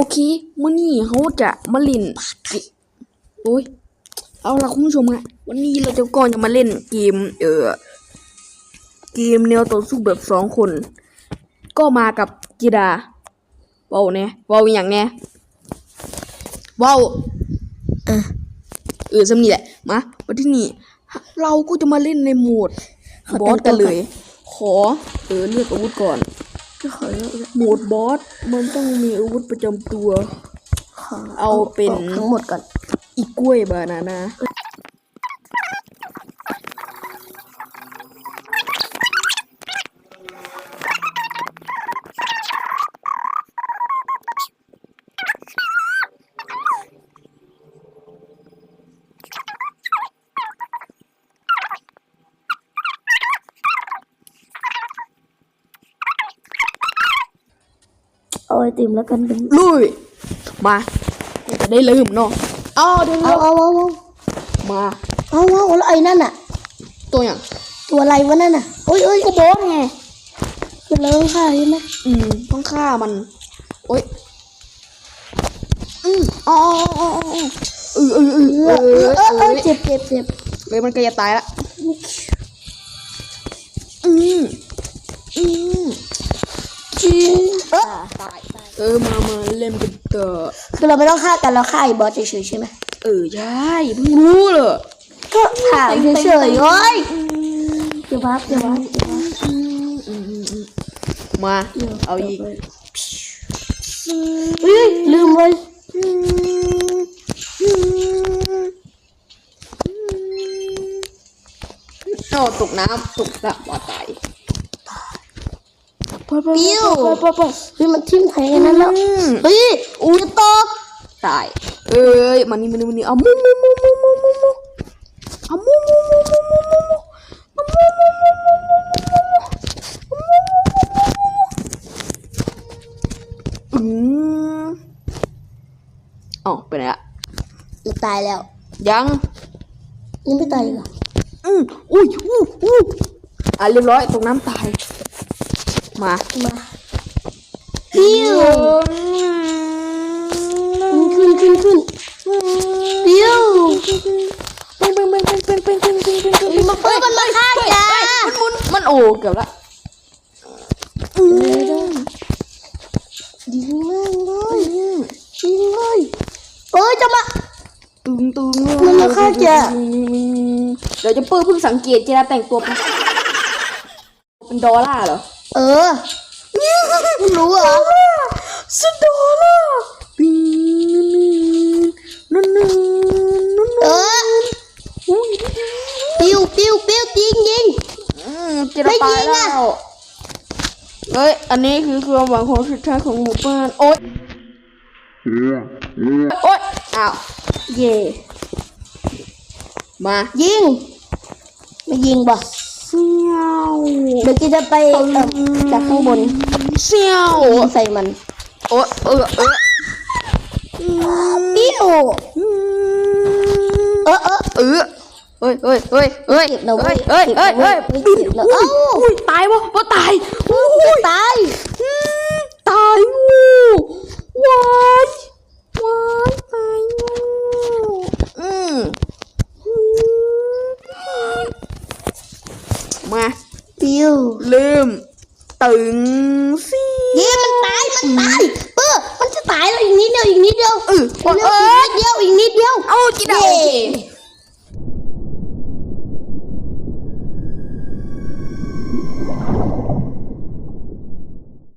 โอเคมื่อนี้เขาจะมาเล่นเกมโอ้ยเอาละคุณผู้ชมฮะวันนี้เราจะก่อนจะมาเล่นเกม เออเกมแนวต่อสู้แบบสองคน ก็มากับกีดาเว้าเนี่ยเว้าอหย่างเนี่ยเว้าอะเออสำนี่แหละมาวันที่นี่เราก็จะมาเล่นในโหมดขอบอสกันแต่งตัวก่อนเลย ขอเออเลือกอาวุธก่อน ก็ขอเลือกโหมดบอสมันต้องมีอาวุธประจำตัวขอเอาเป็น ทั้งหมดก่อน อีกล้วยบานานา เอาไอติมแล้วกันเป็นลุยมาจะได้ลืมเนาะอ้าวเดี๋ยวเอาเอาเอาเอามาเอาเอาแล้วไอ้นั่นน่ะ ตัวอย่างตัวอะไรวะนั่นน่ะโอ้ยโอ้ยก็บอสไงคือเลิกค่ะใช่ไหมอืมต้องฆ่ามันโอ๊ยอืมอ๋ออ๋ออ๋ออ๋อเออเออเออเอเอออเออเอเอออเจ็บเจ็บเจ็บเลยมันก็จะตายละอืม อืม จีเออ ตาย เออมามาเล่นกันเถอะคือเราไม่ต้องฆ่ากันเราฆ่าไอ้บอสเฉยๆใช่ไหมเออใช่เพิ่งรู้เลยก็ถามเฉยๆโอ้ยเดี๋ยววับเดี๋ยววับเดี๋ยววับอืมอืมอืมอืมมาเอาอีกเฮ้ยลืมเลยอืมอืมโอ้ตกน้ำตกสระว่าตาย ไปไปปิ้วไปปเฮ้ยมันทิ่มแทงนั่นแล้วอืม เฮ้ยอู้จะตกตาย เอ้ยมานี่มานี่มานี่เอามุมุมุมุมุมุมุเอามุมุมุมุมุมุมุเอามุมุมุมุมุมุอืมอ๋อไปไหนละมันตายแล้วยัง ยังไม่ตายอีกเหรออืมอุ้ยอู้อู้อะเรียบร้อยตกน้ำตาย มามาปิ้วขึ้นขึ้นขึ้นปิ้วเป่งเป่งเป่งเป่งเป่งเป่งเป่งเป่งเป่งเป่งเฮ้ยมันเฮ้ยมันมาฆ่าจ้ามันหมุนมันโอ้เกือบละอืมยิงแม่งเลยยิงเลยเอ้ยจะมาตึงตึงมันมาฆ่าแกเดี๋ยวจะเปิ้ลเพิ่งสังเกตเจราแต่งตัวเป็นเป็นดอลลาร์เหรอ เออไม่รู้เหรอสดอลลาร์ปีนั่นนั่นนั่นเออปิ้วปิ้วปิ้วยิงยิงไม่ยิงแล้อะเฮ้ย อันนี้คือความหวังของสุดท้ายของหมู่บ้าน โอ๊ยโอ๊ยอ้าวเย่มายิง ไม่ยิงบ่ เสี่ยวเดี๋ยวจะไปเอ่อจากข้างบนเสี่ยวยิงใส่มันโอ๊ยเออเออปิ้วเออเออเออเฮ้ยเฮ้ยเฮ้ยเฮ้ยเจ็บนะเว้เฮ้ยยเฮ้ยเฮ้ยเฮ้ยเจ็บนะเอ้าอุ้ยตายวะว่าตายอุ้ยตาย อืมตายงูวายวายตายงูอืมมา ปิ้ว ลืมตึงสิ เย่มัน ตายมันตายเออมันจะตายแล้วอีกนิดเดียวอีกนิดเดียวเออเร็วเออีกอนิดเดียวอีกนิดเดียว เอาจีดาเย่โอเค